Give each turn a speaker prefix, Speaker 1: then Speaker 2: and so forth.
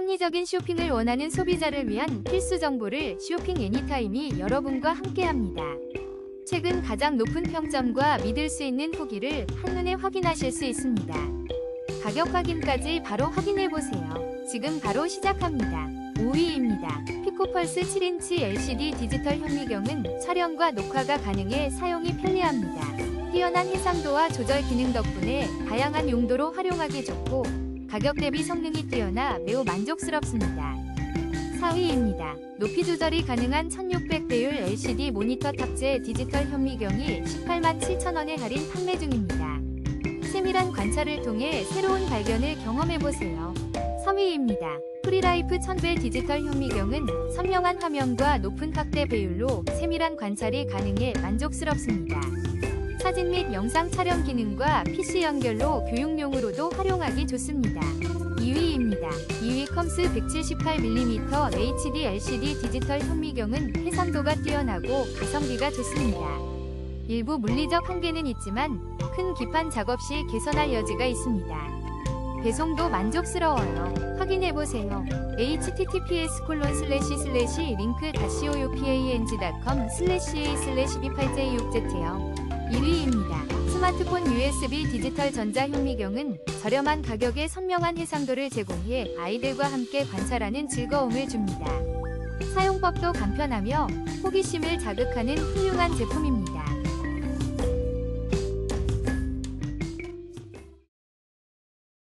Speaker 1: 합리적인 쇼핑을 원하는 소비자를 위한 필수 정보를 쇼핑 애니타임이 여러분과 함께합니다. 최근 가장 높은 평점과 믿을 수 있는 후기를 한눈에 확인하실 수 있습니다. 가격 확인까지 바로 확인해 보세요. 지금 바로 시작합니다. 5위입니다. 피코펄스 7인치 LCD 디지털 현미경은 촬영과 녹화가 가능해 사용이 편리합니다. 뛰어난 해상도와 조절 기능 덕분에 다양한 용도로 활용하기 좋고 가격 대비 성능이 뛰어나 매우 만족스럽습니다. 4위입니다. 높이 조절이 가능한 1600 배율 LCD 모니터 탑재 디지털 현미경이 18만 7천원에 할인 판매 중입니다. 세밀한 관찰을 통해 새로운 발견을 경험해보세요. 3위입니다. 프리라이프 1000배 디지털 현미경은 선명한 화면과 높은 확대 배율로 세밀한 관찰이 가능해 만족스럽습니다. 사진 및 영상 촬영 기능과 PC 연결로 교육용으로도 활용하기 좋습니다. 2위입니다. 2위 컴스 178mm HD LCD 디지털 현미경은 해상도가 뛰어나고 가성비가 좋습니다. 일부 물리적 한계는 있지만 큰 기판 작업 시 개선할 여지가 있습니다. 배송도 만족스러워요. 확인해보세요. https 콜론 슬래시 슬래시 링크 다시 opang.com 슬래시 a 슬래시 b8j6z요. 1위입니다. 스마트폰 USB 디지털 전자 현미경은 저렴한 가격에 선명한 해상도를 제공해 아이들과 함께 관찰하는 즐거움을 줍니다. 사용법도 간편하며 호기심을 자극하는 훌륭한 제품입니다.